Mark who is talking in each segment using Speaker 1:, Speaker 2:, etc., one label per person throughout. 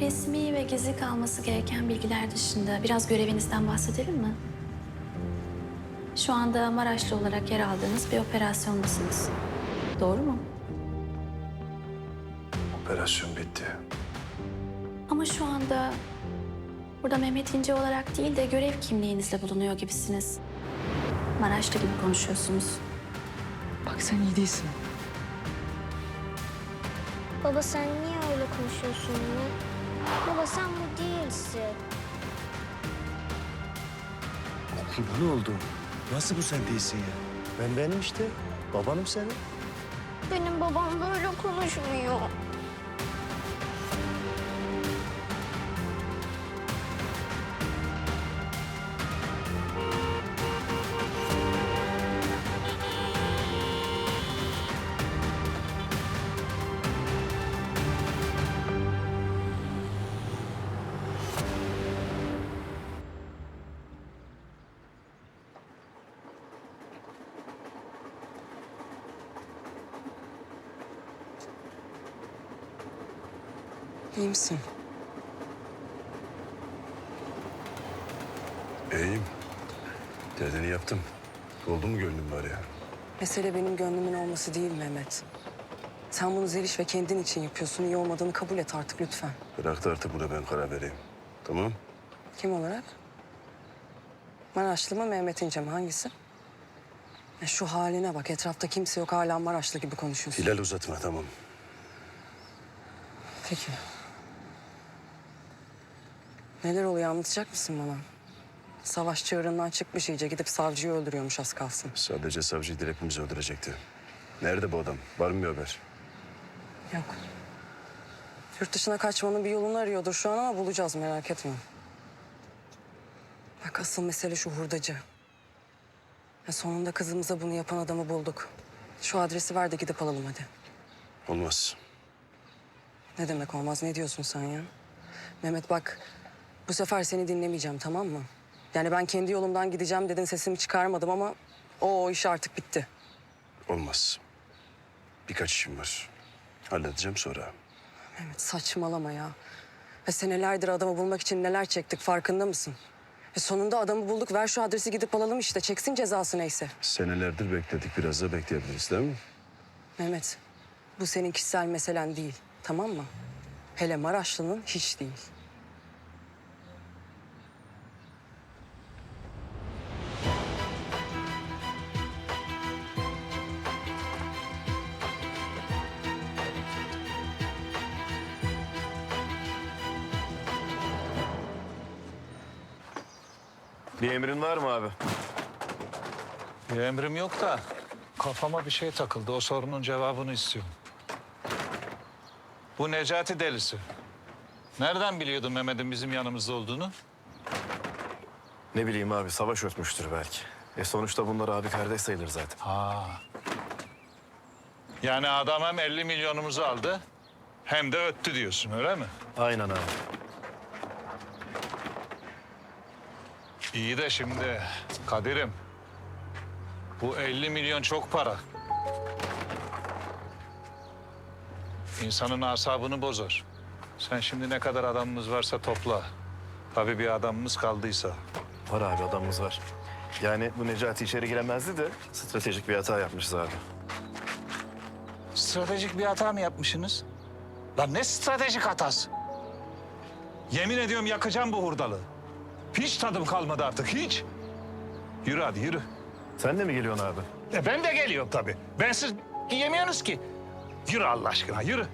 Speaker 1: Resmi ve gizli kalması gereken bilgiler dışında biraz görevinizden bahsedelim mi? Şu anda Maraşlı olarak yer aldığınız bir operasyondasınız. Doğru mu?
Speaker 2: Operasyon bitti.
Speaker 1: Ama şu anda burada Mehmet İnce olarak değil de görev kimliğinizle bulunuyor gibisiniz. Maraşlı gibi konuşuyorsunuz.
Speaker 3: Bak sen iyi değilsin.
Speaker 4: Baba sen niye öyle konuşuyorsun yine? Baba sen bu değilsin.
Speaker 2: Kurban oldu. Nasıl bu sen değilsin ya? Ben benim işte. Babanım senin.
Speaker 4: Benim babam böyle konuşmuyor.
Speaker 3: İyi misin?
Speaker 2: İyiyim. Dediğini yaptım. Oldu mu gönlüm var ya?
Speaker 3: Mesele benim gönlümün olması değil Mehmet. Sen bunu Zeliş ve kendin için yapıyorsun. İyi olmadığını kabul et artık lütfen.
Speaker 2: Bırak da artık buna ben karar vereyim. Tamam?
Speaker 3: Kim olarak? Maraşlı mı Mehmet İnce mi? Hangisi? Ya şu haline bak. Etrafta kimse yok. Hala Maraşlı gibi konuşuyorsun.
Speaker 2: Hilal uzatma tamam.
Speaker 3: Peki. Neler oluyor anlatacak mısın bana? Savaş çığırından çıkmış iyice. Gidip savcıyı öldürüyormuş az kalsın.
Speaker 2: Sadece savcıyı direkt hepimizi öldürecekti. Nerede bu adam? Var mı bir haber?
Speaker 3: Yok. Yurt dışına kaçmanın bir yolunu arıyordur şu an ama bulacağız merak etme. Bak asıl mesele şu hurdacı. Ya sonunda kızımıza bunu yapan adamı bulduk. Şu adresi ver de gidip alalım hadi.
Speaker 2: Olmaz.
Speaker 3: Ne demek olmaz ne diyorsun sen ya? Mehmet bak bu sefer seni dinlemeyeceğim tamam mı? Yani ben kendi yolumdan gideceğim dedin sesimi çıkarmadım ama o, o iş artık bitti.
Speaker 2: Olmaz. Birkaç işim var. Halledeceğim sonra.
Speaker 3: Mehmet saçmalama ya. Ve senelerdir adamı bulmak için neler çektik farkında mısın? E sonunda adamı bulduk ver şu adresi gidip alalım işte çeksin cezası neyse.
Speaker 2: Senelerdir bekledik. Biraz da bekleyebiliriz değil mi?
Speaker 3: Mehmet bu senin kişisel meselen değil tamam mı? Hele Maraşlı'nın hiç değil.
Speaker 5: Bir emrin var mı abi?
Speaker 6: Bir emrim yok da kafama bir şey takıldı. O sorunun cevabını istiyorum. Bu Necati delisi. Nereden biliyordun Mehmet'in bizim yanımızda olduğunu?
Speaker 5: Ne bileyim abi savaş ötmüştür belki. E sonuçta bunlar abi kardeş sayılır zaten.
Speaker 6: Ha. Yani adam hem 50 milyonumuzu aldı hem de öttü diyorsun öyle mi?
Speaker 5: Aynen abi.
Speaker 6: İyi de şimdi Kadir'im bu 50 milyon çok para. İnsanın asabını bozar. Sen şimdi ne kadar adamımız varsa topla. Tabii bir adamımız kaldıysa.
Speaker 5: Var abi adamımız var. Yani bu Necati içeri giremezdi de stratejik bir hata yapmışız abi.
Speaker 6: Stratejik bir hata mı yapmışsınız? Lan ne stratejik hatası? Yemin ediyorum yakacağım bu hurdalı. Hiç tadım kalmadı artık hiç. Yürü hadi yürü.
Speaker 5: Sen de mi geliyorsun abi?
Speaker 6: E ben de geliyorum tabii. Ben siz yemiyorsunuz ki. Yürü Allah aşkına yürü.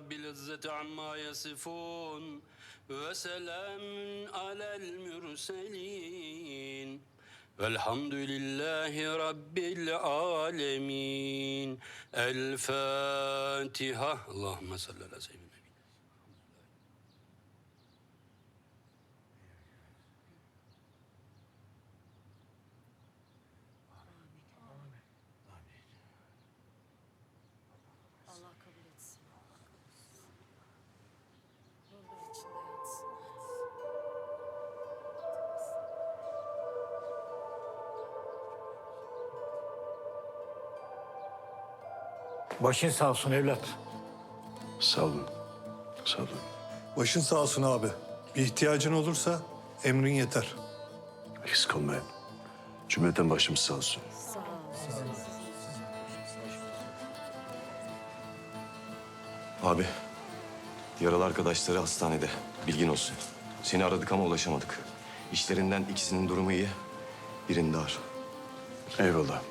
Speaker 7: Rabbil İzzeti amma yasifun ve selamun alel mürselin. Velhamdülillahi Rabbil alemin. El Fatiha. Allahümme salli ala seyyidina.
Speaker 8: Başın sağ olsun evlat.
Speaker 2: Sağ olun. Sağ olun.
Speaker 9: Başın sağ olsun abi. Bir ihtiyacın olursa emrin yeter.
Speaker 2: Eksik olmayın. Cümleten başımız sağ olsun.
Speaker 5: Abi, yaralı arkadaşları hastanede. Bilgin olsun. Seni aradık ama ulaşamadık. İşlerinden ikisinin durumu iyi. Birinde ağır.
Speaker 2: Eyvallah.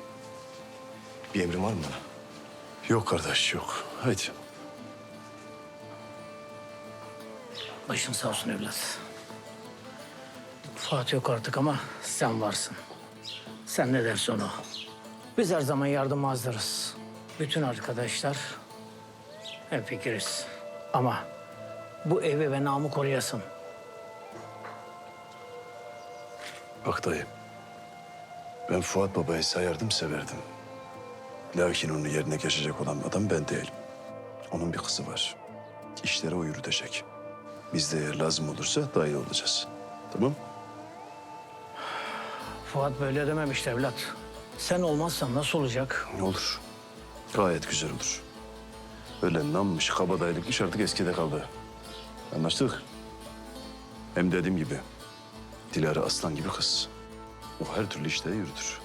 Speaker 5: Bir emrin var mı bana?
Speaker 2: Yok kardeş yok. Haydi.
Speaker 8: Başın sağ olsun evlat. Fuat yok artık ama sen varsın. Sen ne dersen o. Biz her zaman yardıma hazırız. Bütün arkadaşlar hep fikiriz. Ama bu evi ve namı koruyasın.
Speaker 2: Bak dayı. Ben Fuat Baba'yı sayardım severdim. Lakin onun yerine geçecek olan adam ben değilim. Onun bir kızı var. İşleri o yürütecek. Biz de eğer lazım olursa dahil olacağız. Tamam?
Speaker 8: Fuat böyle dememişti evlat. Sen olmazsan nasıl olacak?
Speaker 2: Ne olur. Gayet güzel olur. Öyle nammış, kabadayılıkmış artık eskide kaldı. Anlaştık. Hem dediğim gibi Dilara aslan gibi kız. O her türlü işleri yürütür.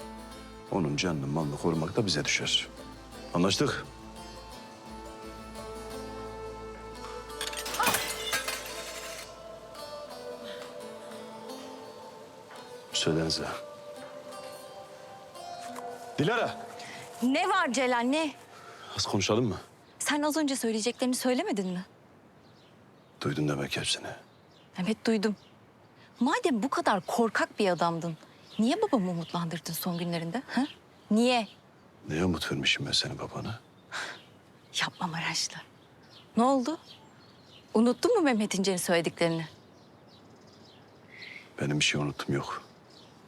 Speaker 2: Onun canını malını korumak da bize düşer. Anlaştık. Söylenize. Dilara.
Speaker 10: Ne var Celal ne?
Speaker 2: Az konuşalım mı?
Speaker 10: Sen az önce söyleyeceklerini söylemedin mi?
Speaker 2: Duydun demek hepsini.
Speaker 10: Evet duydum. Madem bu kadar korkak bir adamdın, niye babamı umutlandırdın son günlerinde? Ha? Niye?
Speaker 2: Neye umut vermişim ben senin babana?
Speaker 10: Yapma Maraşlı. Ne oldu? Unuttun mu Mehmet İnce'nin söylediklerini?
Speaker 2: Benim bir şey unuttum yok.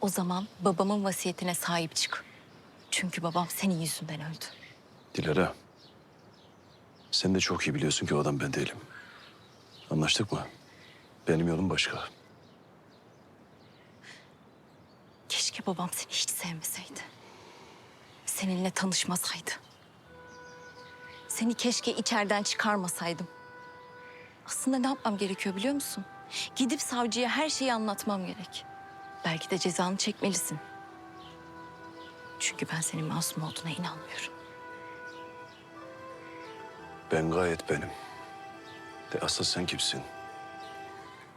Speaker 10: O zaman babamın vasiyetine sahip çık. Çünkü babam senin yüzünden öldü.
Speaker 2: Dilara. Sen de çok iyi biliyorsun ki o adam ben değilim. Anlaştık mı? Benim yolum başka.
Speaker 10: Keşke babam seni hiç sevmeseydi. Seninle tanışmasaydı. Seni keşke içeriden çıkarmasaydım. Aslında ne yapmam gerekiyor biliyor musun? Gidip savcıya her şeyi anlatmam gerek. Belki de cezanı çekmelisin. Çünkü ben senin masum olduğuna inanmıyorum.
Speaker 2: Ben gayet benim. De asıl sen kimsin?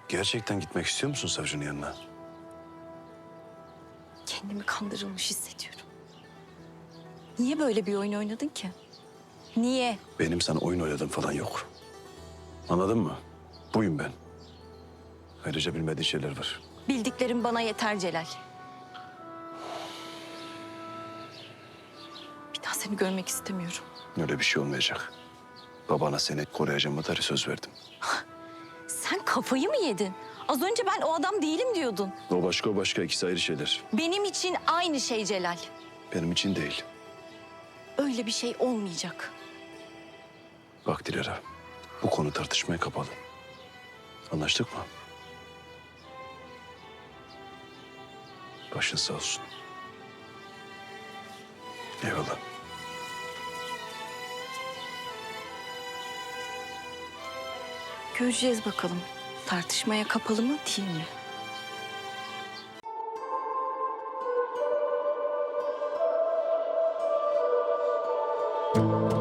Speaker 2: Gerçekten gitmek istiyor musun savcının yanına?
Speaker 10: Kendimi kandırılmış hissediyorum. Niye böyle bir oyun oynadın ki? Niye?
Speaker 2: Benim sana oyun oynadım falan yok. Anladın mı? Buyum ben. Ayrıca bilmediğin şeyler var.
Speaker 10: Bildiklerim bana yeter Celal. Bir daha seni görmek istemiyorum.
Speaker 2: Öyle bir şey olmayacak. Babana seni koruyacağıma dair söz verdim.
Speaker 10: Sen kafayı mı yedin? Az önce ben o adam değilim diyordun.
Speaker 2: O başka o başka ikisi ayrı şeyler.
Speaker 10: Benim için aynı şey Celal.
Speaker 2: Benim için değil.
Speaker 10: Öyle bir şey olmayacak.
Speaker 2: Bak Dilara, bu konu tartışmaya kapalı. Anlaştık mı? Başın sağ olsun. Eyvallah.
Speaker 10: Göreceğiz bakalım. Tartışmaya kapalı mı değil mi? Thank you.